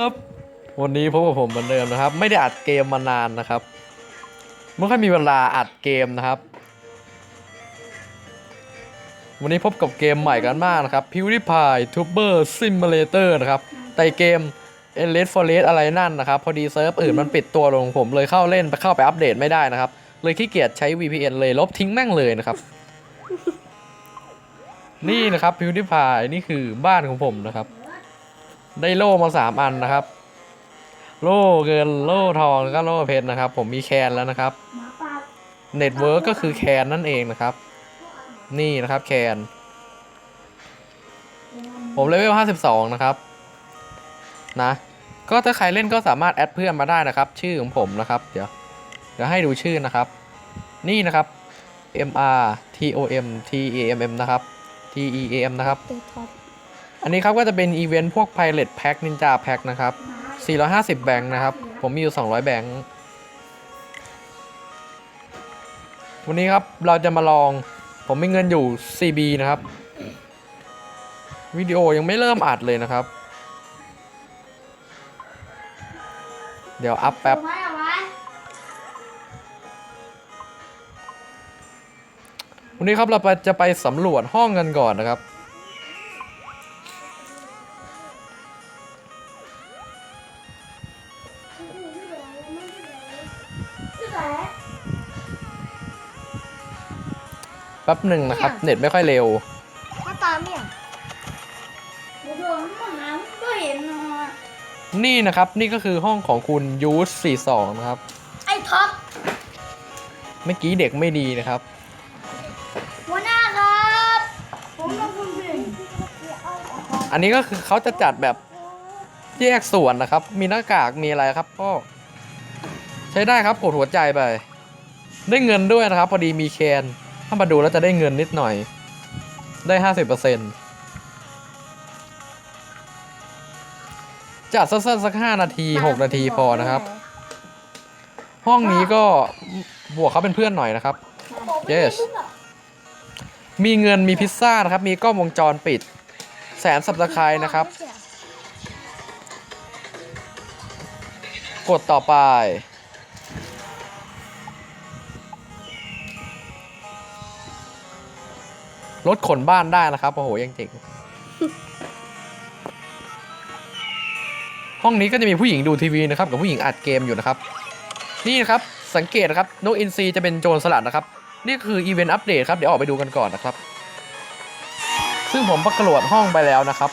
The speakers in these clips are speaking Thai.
ครับวันนี้พบกับผมเหมือนเดิมนะครับ ไม่ได้อัดเกมมานานนะครับไม่ค่อยมีเวลาอัดเกมนะครับ วันนี้พบกับเกมใหม่กันมากนะครับ PewDiePie Tuber Simulator นะครับแต่เกม e l i t e Forest อะไรนั่นนะครับ พอดีเซิร์ฟอื่นมันปิดตัวลงผมเลยเข้าเล่นไปเข้าไปอัปเดตไม่ได้นะครับ เลยขี้เกียจใช้ VPN เลยลบทิ้งแม่งเลยนะครับ นี่นะครับ PewDiePie นี่คือบ้านของผมนะครับ ได้โล่มาสามอันนะครับ โล่เงินโล่ทองแล้วก็โล่เพชรนะครับ ผมมีแคนแล้วนะครับเน็ตเวิร์กก็คือแคนนั่นเองนะครับ นี่นะครับแคนผมเลเวล 52 นะครับ นะ ก็ถ้าใครเล่นก็สามารถแอดเพื่อนมาได้นะครับ ชื่อของผมนะครับ เดี๋ยวเดี๋ยวให้ดูชื่อนะครับ นี่นะครับ M R T O M T E M M นะครับ T E A M นะครับ อันนี้ครับก็จะเป็นอีเวนต์พวก Pilot Pack Ninja Pack นะครับ 450 แบงค์นะครับ ผมมีอยู่ 200 แบงค์ วันนี้ครับเราจะมาลอง ผมมีเงินอยู่ CB นะครับ วิดีโอยังไม่เริ่มอัดเลยนะครับ เดี๋ยวอัพแป๊บ วันนี้ครับเราจะไปสำรวจห้องกันก่อนนะครับ แป๊บหนึ่งนะครับ เน็ตไม่ค่อยเร็วหน้าตาเนี่ยโอ้โหมันน้ำก็เห็นนะนี่นะครับนี่ก็คือห้องของคุณยูส42นะครับ ไอ้ท็อปเมื่อกี้เด็กไม่ดีนะครับ หัวหน้าครับผมต้องคุณเพ่งอันนี้ก็คือเขาจะจัดแบบแยกส่วนนะครับ มีหน้ากากมีอะไรครับก็ใช้ได้ครับกดหัวใจไป ได้เงินด้วยนะครับ พอดีมีแคน ถ้ามาดูแล้วจะได้เงินนิดหน่อย ได้ห้าสิบเปอร์เซ็นต์จัดสั้นๆสักห้านาทีหกนาทีพอนะครับ ห้องนี้ก็บวกเขาเป็นเพื่อนหน่อยนะครับ yes มีเงินมีพิซซ่านะครับ มีกล้องวงจรปิด แสนสับสไครนะครับ กดต่อไป รถขนบ้านได้นะครับโอ้โหยังเจ๋งห้องนี้ก็จะมีผู้หญิงดูทีวีนะครับกับผู้หญิงอัดเกมอยู่นะครับ นี่นะครับสังเกตนะครับนกอินซีจะเป็นโจรสลัดนะครับ นี่คืออีเวนต์อัปเดตครับเดี๋ยวออกไปดูกันก่อนนะครับ ซึ่งผมประกรวดห้องไปแล้วนะครับ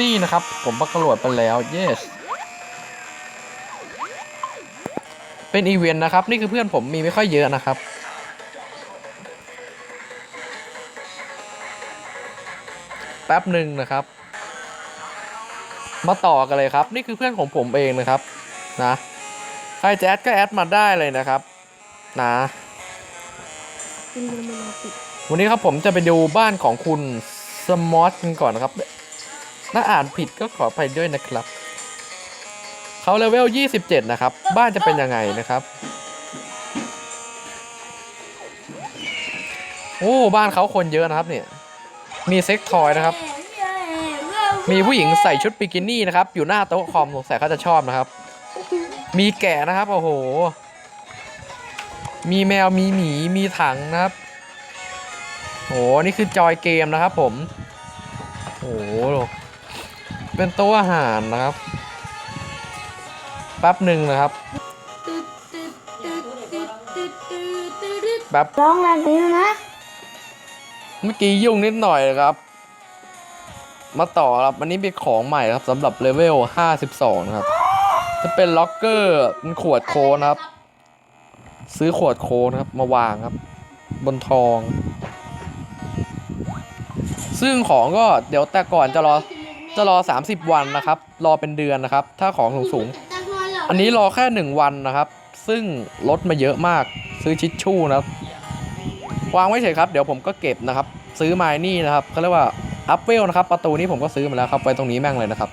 นี่นะครับผมประกรวดไปแล้ว yes เป็นอีเวนต์นะครับ นี่คือเพื่อนผมมีไม่ค่อยเยอะนะครับ แป๊บหนึ่งนะครับ มาต่อกันเลยครับ นี่คือเพื่อนของผมเองนะครับ นะใครจะแอดก็แอดมาได้เลยนะครับ นะวันนี้ครับผมจะไปดูบ้านของคุณสมอตกันก่อนนะครับถ้าอ่านผิดก็ขอไปด้วยนะครับ เขาเลเวล 27 นะครับ บ้านจะเป็นยังไงนะครับ โอ้ บ้านเขาคนเยอะนะครับเนี่ย มีเซ็กทอยนะครับ มีผู้หญิงใส่ชุดบิกินี่นะครับ อยู่หน้าโต๊ะคอมสงสัยเขาจะชอบนะครับ มีแกะนะครับ โอ้โห มีแมว มีหมี มีถังนะครับโหนี่คือจอยเกมนะครับผมโหเป็นโต๊ะอาหารนะครับ แป๊บหนึ่งนะครับแป๊บร้องแบบนี้นะ เมื่อกี้ยุ่งนิดหน่อยนะครับ มาต่อครับอันนี้เป็นของใหม่ครับสำหรับเลเวล 52นะครับ จะเป็นล็อกเกอร์เป็นขวดโค้กนะครับ ซื้อขวดโค้กนะครับมาวางครับ บนทอง ซึ่งของก็เดี๋ยวแต่ก่อนจะรอจะรอ 30 วันนะครับ รอเป็นเดือนนะครับ ถ้าของสูงๆ อันนี้รอแค่ 1 วันนะครับ ซึ่งลดมาเยอะมากซื้อชิชชู่นะครับ วางไว้เฉยครับ เดี๋ยวผมก็เก็บนะครับ ซื้อมานี่นะครับเขาเรียกว่าอัพเวลนะครับ ประตูนี้ผมก็ซื้อมาแล้วครับไว้ตรงนี้แม่งเลยนะครับ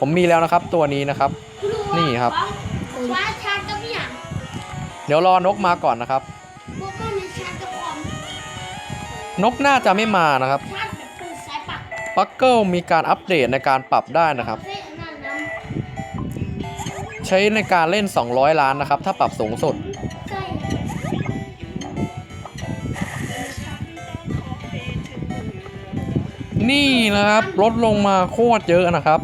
ผมมีแล้วนะครับตัวนี้นะครับ นี่ครับว้าชาร์จกับอย่างเดี๋ยวรอนกมาก่อนนะครับ พวกมันมีชาร์จกับของนกน่าจะไม่มานะครับชาติแบบเป็นสายปักปักเกิลมีการอัปเดตในการปรับได้นะครับเส้นนั่นน้ใช้ในการเล่น 200 ล้านนะครับ ถ้าปรับสูงสุด นี่นะครับ ลดลงมาโคตรเยอะนะครับ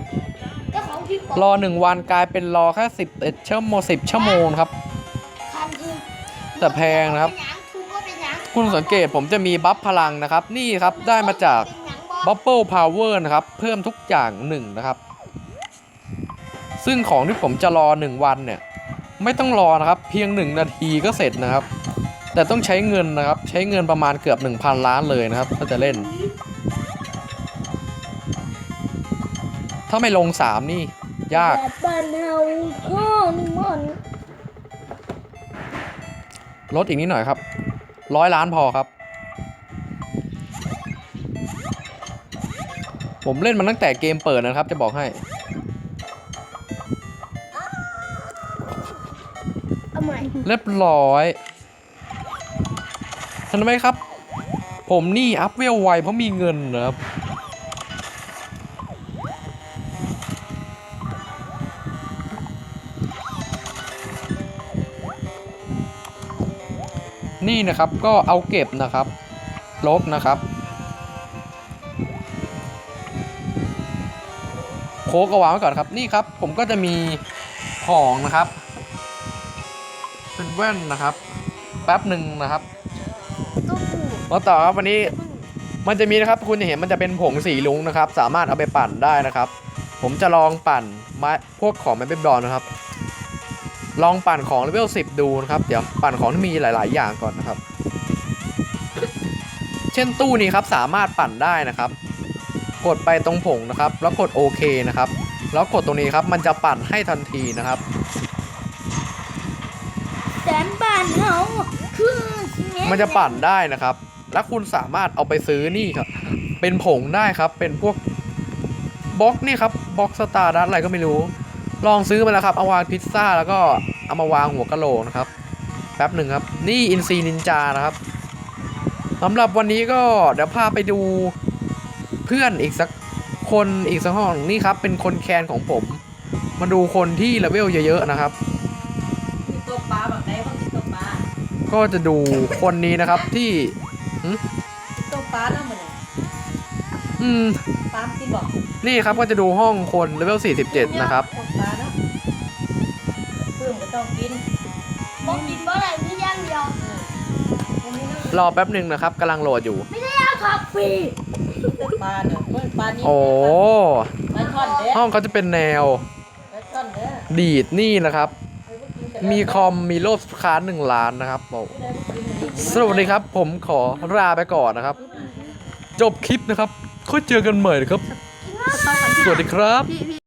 เจ้าของพี่ปอรอ1วันกลายเป็นรอแค่11ชั่วโมง10ชั่วโมงครับ แต่แพงนะครับ คุณสังเกตผมจะมีบัฟพลังนะครับ นี่ครับได้มาจากเป็นหยังบอส Bubble Power นะครับ เพิ่มทุกอย่าง1นะครับ ซึ่งของที่ผมจะรอ 1 วันเนี่ย ไม่ต้องรอนะครับเพียง 1 นาทีก็เสร็จนะครับ แต่ต้องใช้เงินนะครับ ใช้เงินประมาณเกือบ 1,000 ล้านเลยนะครับถ้าจะเล่น ถ้าไม่ลง 3 นี่ ยากแบบบ้านเฮาข้อนึงมันลดอีกนิดหน่อยครับร้อยล้านพอครับ ผมเล่นมันตั้งแต่เกมเปิดนะครับจะบอกให้ เรียบร้อยเห็นไหมครับ ผมนี่อัพเวลไวเพราะมีเงินนะครับนี่นะครับก็เอาเก็บนะครับ ลบนะครับโคกเอาวางไว้ก่อนครับนี่ครับ ผมก็จะมีของนะครับ แว่นนะครับ แป๊บหนึ่งนะครับตู้ปูมาต่อครับวันนี้มันจะมีนะครับคุณจะเห็นมันจะเป็นผงสีลุงนะครับ สามารถเอาไปปั่นได้นะครับ ผมจะลองปั่นไม้พวกของแมปเปิลบอลนะครับ ลองปั่นของเลเวล10 ดูนะครับ เดี๋ยวปั่นของที่มีหลาย ๆ อย่างก่อนนะครับ เช่นตู้นี้ครับสามารถปั่นได้นะครับ กดไปตรงผงนะครับ แล้วกดโอเคนะครับ แล้วกดตรงนี้ครับมันจะปั่นให้ทันทีนะครับแสนบ้านเฮาคือเม็ดมันจะปั่นได้นะครับ แล้วคุณสามารถเอาไปซื้อนี่ครับ เป็นผงได้ครับ เป็นพวกบล็อกนี่ครับบล็อกสตาร์ดัอะไรก็ไม่รู้ ลองซื้อมาแล้วครับ เอาวางพิซซ่าแล้วก็เอามาวางหัวกะโหลกนะครับ แป๊บหนึ่งครับ นี่อินซีนินจานะครับสำหรับวันนี้ก็เดี๋ยวพาไปดูเพื่อนอีกสักคนอีกสักห้องนี่ครับ เป็นคนแคนของผม มาดูคนที่เลเวลเยอะๆนะครับมีตัวปลาแบบไห ก็จะดูคนนี้นะครับที่ตัวปลาเนาะเหมือนอืมปลาที่บอกนี่ครับก็จะดูห้องคนเลเวล47 นะครับ ตัวปลาเนาะเพิ่มก็ต้องกินบอกกินบ่ได้มีอย่างเดียววันนี้นะรอแป๊บหนึ่งนะครับกำลังโหลดอยู่ไม่ได้เอาขับฟรีตัวปลาเนาะเพิ่มปลานี้โอ้ปลาช่อนเด้อห้องเขาจะเป็นแนวปลาช่อนเด้อดีดนี่นะครับ มีคอมมีโลบค้าหนึ่งล้านนะครับโอ้ไม่ได้กินอันนี้สวัสดีครับ ผมขอลาไปก่อนนะครับ จบคลิปนะครับค่อยเจอกันใหม่นะครับ สวัสดีครับพี่พี่